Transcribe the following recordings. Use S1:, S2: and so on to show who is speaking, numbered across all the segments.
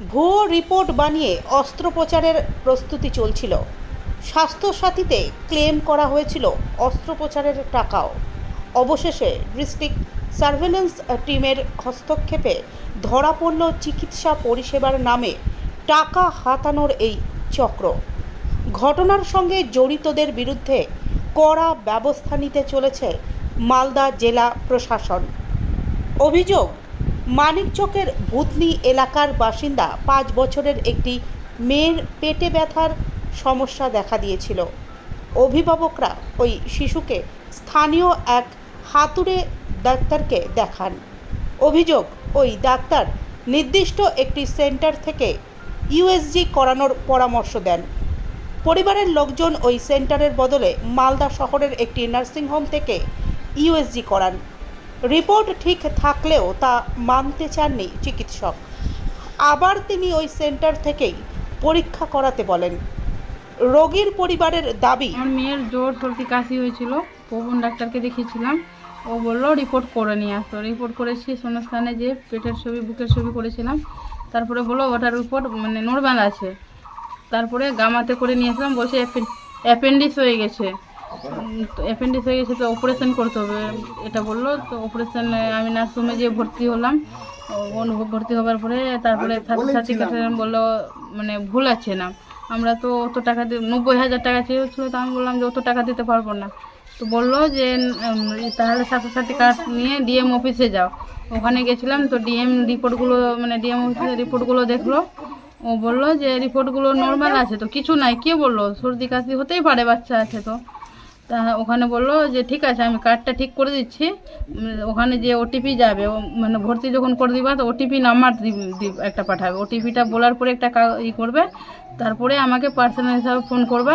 S1: ভুয়ো রিপোর্ট বানিয়ে অস্ত্রোপচারের প্রস্তুতি চলছিল। স্বাস্থ্যসাথীতে ক্লেম করা হয়েছিল অস্ত্রোপচারের টাকাও। অবশেষে ডিস্ট্রিক্ট সার্ভেলেন্স টিমের হস্তক্ষেপে ধরা পড়ল চিকিৎসা পরিষেবার নামে টাকা হাতানোর এই চক্র। ঘটনার সঙ্গে জড়িতদের বিরুদ্ধে কড়া ব্যবস্থা নিতে চলেছে মালদা জেলা প্রশাসন। অভিযোগ মানিকচকের ভূতনি এলাকার বাসিন্দা পাঁচ বছরের একটি মেয়ের পেটে ব্যথার সমস্যা দেখা দিয়েছিল। অভিভাবকরা ওই শিশুকে স্থানীয় এক হাতুড়ে ডাক্তারকে দেখান। অভিযোগ, ওই ডাক্তার নির্দিষ্ট একটি সেন্টার থেকে ইউএসজি করানোর পরামর্শ দেন। পরিবারের লোকজন ওই সেন্টারের বদলে মালদা শহরের একটি নার্সিংহোম থেকে ইউএসজি করান। রিপোর্ট ঠিক থাকলেও তা মানতে চাননি চিকিৎসক। আবার তিনি ওই সেন্টার থেকেই পরীক্ষা করাতে বলেন। রোগীর পরিবারের দাবি
S2: আমার মেয়ের জ্বর, সর্দি, কাশি হয়েছিল। পবন ডাক্তারকে দেখিয়েছিলাম। ও বলল, রিপোর্ট করে নিয়ে আসতো রিপোর্ট করেছি, শূন্যস্থানে যে পেটের ছবি, বুকের ছবি করেছিলাম। তারপরে বলল, ওটার রিপোর্ট মানে নর্মাল আছে। তারপরে গামাতে করে নিয়ে আসলাম, বসে অ্যাপেন্ডিক্স হয়ে গেছে। অ্যাপেন্ডিক্স হয়ে গেছে তো অপারেশন করতে হবে এটা বলল। তো অপারেশন আমি নার্সিংহোমে যেয়ে ভর্তি হলাম। ও ভর্তি হওয়ার পরে তারপরে সাথে সাথে বলল মানে ভুল আছে না। আমরা তো অত টাকা দিয়ে নব্বই হাজার টাকা চেয়েছিল তো আমি বললাম যে অত টাকা দিতে পারব না। তো বলল যে তাহলে স্বাস্থ্যসাথী কার্ড নিয়ে ডিএম অফিসে যাও। ওখানে গেছিলাম তো ডিএম রিপোর্টগুলো মানে ডিএম অফিসের রিপোর্টগুলো দেখল। ও বলল যে রিপোর্টগুলো নর্মাল আছে তো কিছু নাই। কে বলল? সর্দি কাশি হতেই পারে বাচ্চা আছে তো। তা ওখানে বলল যে, ঠিক আছে, আমি কার্ডটা ঠিক করে দিচ্ছি। ওখানে যে ওটিপি যাবে মানে ভর্তি যখন করে দিবা, তো ওটিপি নাম্বার একটা পাঠাবে। ওটিপিটা বলার পরে একটা ই করবে, তারপরে আমাকে পার্সোনাল হিসাবে ফোন করবে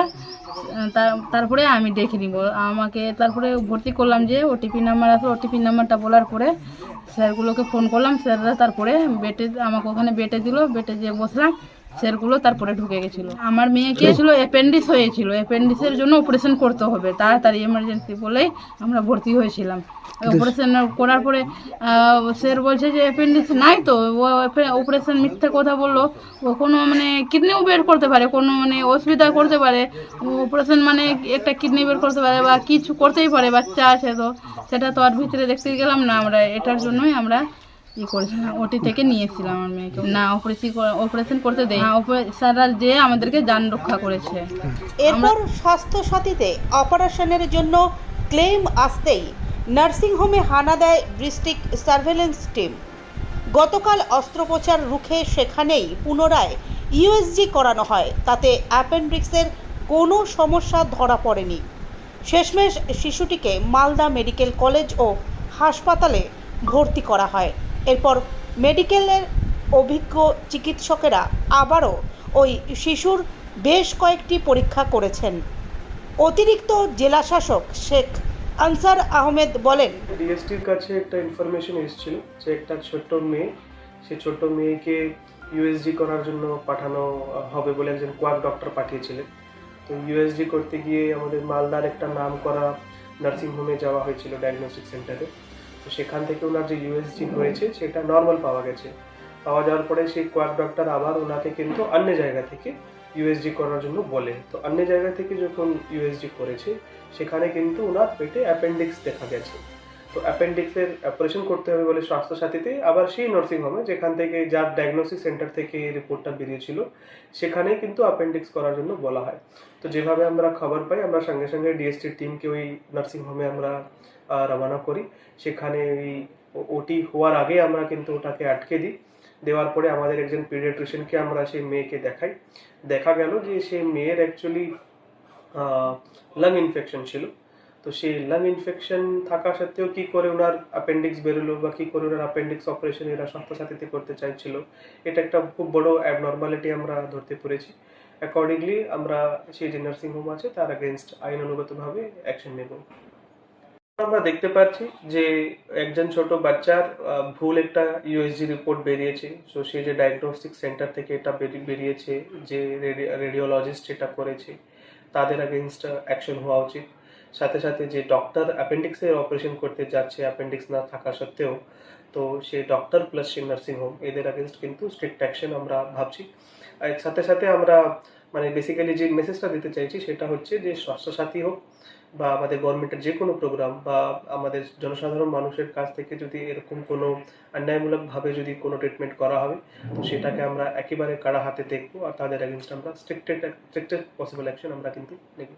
S2: তারপরে আমি দেখে নিব। আমাকে তারপরে ভর্তি করলাম যে ওটিপি নাম্বার আছে ওটিপি নাম্বারটা বলার পরে স্যারগুলোকে ফোন করলাম। স্যাররা তারপরে বেটে, আমাকে ওখানে বেটে দিল, বেটে যে বসলাম। স্যারগুলো তারপরে ঢুকে গেছিল। আমার মেয়ে গিয়েছিল অ্যাপেন্ডিক্স হয়েছিল। অ্যাপেন্ডিক্সের জন্য অপারেশন করতে হবে। তাড়াতাড়ি এমার্জেন্সি বলেই আমরা ভর্তি হয়েছিলাম। অপারেশন করার পরে স্যার বলছে যে অ্যাপেন্ডিক্স নাই তো। ও অপারেশন মিথ্যে কথা বলল। ও কোনো মানে কিডনিও বের করতে পারে কোনো মানে অসুবিধা করতে পারে। অপারেশন মানে একটা কিডনি বের করতে পারে বা কিছু করতেই পারে বাচ্চা আছে তো। সেটা তো আর ভিতরে দেখতে গেলাম না আমরা। এটার জন্যই আমরা করেছিলাম ওটি থেকে নিয়েছিলাম আমার মেয়েকে না অপারেশন অপারেশন করতে দেয় না স্যাররা যে আমাদেরকে যান রক্ষা করেছে।
S1: এরপর স্বাস্থ্যসাথীতে অপারেশনের জন্য ক্লেম আসতেই নার্সিংহোমে হানা দেয় ডিস্ট্রিক্ট সার্ভেলেন্স টিম। গতকাল অস্ত্রোপচার রুখে সেখানেই পুনরায় ইউএসজি করানো হয়। তাতে অ্যাপেন্ডিক্সের কোনো সমস্যা ধরা পড়েনি। শেষমেশ শিশুটিকে মালদা মেডিকেল কলেজ ও হাসপাতালে ভর্তি করা হয়। এরপর মেডিকেলের অভিজ্ঞ চিকিৎসকেরা আবারও ওই শিশুর বেশ কয়েকটি পরীক্ষা করেছেন। অতিরিক্ত জেলাশাসক শেখ আনসার আহমেদ বলেন,
S3: ডিএসটির কাছে একটা ইনফরমেশন এসেছিল যে একটা ছোট্ট মেয়ে, সে ছোট্ট মেয়েকে ইউএসজি করার জন্য পাঠানো হবে বলে একজন কোয়াক ডক্টর পাঠিয়েছিলেন। তো ইউএসজি করতে গিয়ে আমাদের মালদার একটা নাম করা নার্সিংহোমে যাওয়া হয়েছিল ডায়াগনস্টিক সেন্টারে তো সেখান থেকে ওনার যে ইউএসজি হয়েছে, সেটা নর্মাল পাওয়া গেছে। পাওয়া যাওয়ার পরে সেই কোয়াক ডক্টর আবার ওনাকে কিন্তু অন্য জায়গা থেকে ইউএসজি করার জন্য বলে। তো অন্য জায়গা থেকে যখন ইউএসজি করেছে, সেখানে কিন্তু ওনার পেটে অ্যাপেন্ডিক্স দেখা গেছে। তো অ্যাপেন্ডিক্সের অপারেশন করতে হবে বলে স্বাস্থ্যসাথীতে আবার সেই নার্সিং হোমে যেখান থেকে যার ডায়াগনোসিস সেন্টার থেকে রিপোর্টটা বেরিয়েছিল, সেখানেই কিন্তু অ্যাপেন্ডিক্স করার জন্য বলা হয়। তো যেভাবে আমরা খবর পাই, আমরা সঙ্গে সঙ্গে ডিএসটির টিমকে ওই নার্সিং হোমে আমরা রওনা করি। সেখানে ওই ওটি হওয়ার আগে আমরা কিন্তু ওটাকে আটকে দিই। দেওয়ার পরে আমাদের একজন পিডিয়াট্রিশিয়ানকে আমরা সেই মেয়েকে দেখাই। দেখা গেল যে সেই মেয়ের অ্যাকচুয়ালি লাং ইনফেকশন ছিল। তো সেই লাং ইনফেকশন থাকা সত্ত্বেও কি করে ওনার অ্যাপেন্ডিক্স বেরোলো বা কি করে ওনার অ্যাপেন্ডিক্স অপারেশন এরা স্বাস্থ্যসাথীতে করতে চাইছিল, এটা একটা খুব বড় অ্যাবনর্মালিটি আমরা ধরতে পেরেছি। অ্যাকর্ডিংলি আমরা সেই যে নার্সিং হোম আছে, তার এগেনস্ট আইন অনুগতভাবে অ্যাকশন নেব। আমরা দেখতে পাচ্ছি যে একজন ছোট বাচ্চার ভুল একটা ইউএসজি রিপোর্ট বেরিয়েছে। সো সে যে ডায়াগনস্টিক সেন্টার থেকে এটা বেরিয়েছে, যে রেডিওলজিস্ট এটা করেছে, তাদের এগেনস্ট অ্যাকশন হওয়া উচিত। সাথে সাথে যে ডক্টর অ্যাপেন্ডিক্সের অপারেশন করতে যাচ্ছে অ্যাপেন্ডিক্স না থাকা সত্ত্বেও, তো সে ডক্টর প্লাস সে নার্সিং হোম এদের আগেনস্ট কিন্তু স্ট্রিক্ট অ্যাকশন আমরা ভাবছি। সাথে সাথে আমরা মানে বেসিক্যালি যে মেসেজটা দিতে চাইছি সেটা হচ্ছে যে স্বাস্থ্যসাথী হোক বা আমাদের গভর্নমেন্টের যে কোনো প্রোগ্রাম বা আমাদের জনসাধারণ মানুষের কাছ থেকে যদি এরকম কোনো অন্যায়মূলকভাবে যদি কোনো ট্রিটমেন্ট করা হবে, তো সেটাকে আমরা একেবারে কাড়া হাতে দেখব আর তাদের এগেনস্ট আমরা স্ট্রিক্টেড স্ট্রিক্টেড পসিবল অ্যাকশন আমরা কিন্তু নেব।